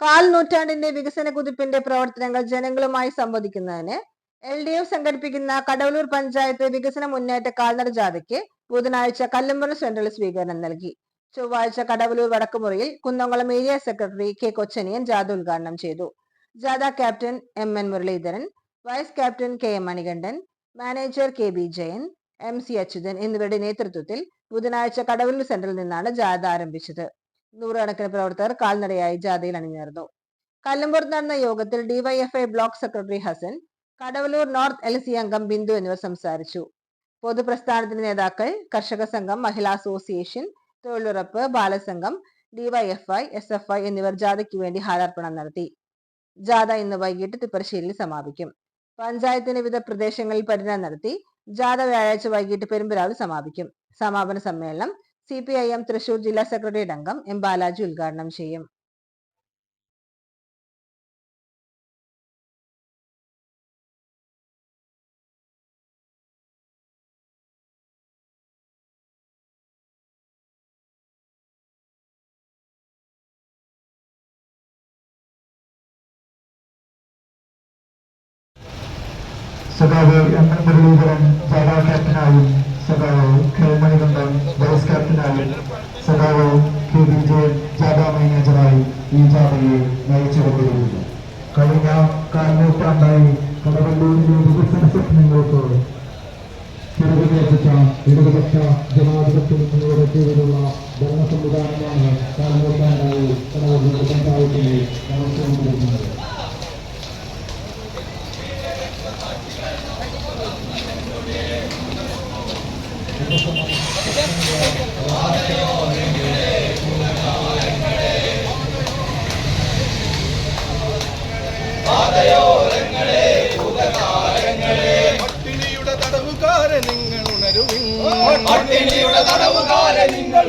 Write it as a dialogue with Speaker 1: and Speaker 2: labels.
Speaker 1: കാൽ നൂറ്റാണ്ടിന്റെ വികസന കുതിപ്പിന്റെ പ്രവർത്തനങ്ങൾ ജനങ്ങളുമായി സംവദിക്കുന്നതിന് എൽ ഡി എഫ് സംഘടിപ്പിക്കുന്ന കടവലൂർ പഞ്ചായത്ത് വികസന മുന്നേറ്റ കാൽനട ജാഥയ്ക്ക് ബുധനാഴ്ച കല്ലുമ്പുറ സെൻട്രൽ സ്വീകരണം നൽകി. ചൊവ്വാഴ്ച Kadavallur വടക്കുമുറിയിൽ Kunnamkulam area secretary K Kochaniyan ജാഥ ഉദ്ഘാടനം ചെയ്തു. ജാഥ captain M N Muraleedharan vice captain K M Manikandan manager K B Jayan M C Achuthan എന്നിവരുടെ നേതൃത്വത്തിൽ ബുധനാഴ്ച കടവലൂർ സെന്ററിൽ നിന്നാണ് ജാഥ ആരംഭിച്ചത്. നൂറുകണക്കിന് പ്രവർത്തകർ കാൽനടയായി ജാഥയിൽ അണിഞ്ഞേർന്നു കല്ലമ്പൂർ നടന്ന യോഗത്തിൽ DYFI block secretary Hassan Kadavallur north L C അംഗം ബിന്ദു എന്നിവർ സംസാരിച്ചു. പൊതുപ്രസ്ഥാനത്തിന്റെ നേതാക്കൾ കർഷക സംഘം മഹിളാ അസോസിയേഷൻ തൊഴിലുറപ്പ് Balasangham DYFI S F I എന്നിവർ ജാഥയ്ക്ക് വേണ്ടി ഹാരാർപ്പണം നടത്തി. ജാഥ ഇന്ന് വൈകിട്ട് തിപ്പരശ്ശേരിയിൽ സമാപിക്കും. പഞ്ചായത്തിന്റെ വിവിധ പ്രദേശങ്ങളിൽ പര്യടനം നടത്തി ജാഥ വ്യാഴാഴ്ച വൈകിട്ട് പെരുമ്പരാവിൽ സമാപിക്കും. സമാപന സമ്മേളനം C P I M Thrissur ജില്ലാ സെക്രട്ടേറിയറ്റ് അംഗം എം ബാലാജി ഉദ്ഘാടനം ചെയ്യും.
Speaker 2: സഖാവ് എം എൻ മുരളീധരൻ ജാഥാ ക്യാപ്റ്റനായും സഖാവ് കെ ക്യാപ്റ്റനായും സഖാവ് കെ ബി ജെ ജാഥാ മാനേജറായി ഈ ജാഥയെ നയിച്ചുകൊണ്ടിരിക്കുന്നു കഴിഞ്ഞ കാൽനൂറ്റാണ്ടായി കടവല്ലൂരിലെ വികസന സ്വപ്നങ്ങൾക്ക് ചിറകുകേൽപ്പിച്ച ഇടതുപക്ഷ ജനാധിപത്യ മുന്നണിയുടെ കീഴിലുള്ള ഭരണ സംവിധാനമാണ് കാൽനൂറ്റാണ്ടായി കടവല്ലൂർ പഞ്ചായത്തിനെ നയിച്ചുകൊണ്ടിരിക്കുന്നത്
Speaker 3: പട്ടിണിയുടെ തടവുകാരെ നിങ്ങൾ ഉണരുവിൻ.
Speaker 4: പട്ടിണിയുടെ തടവുകാരെ നിങ്ങൾ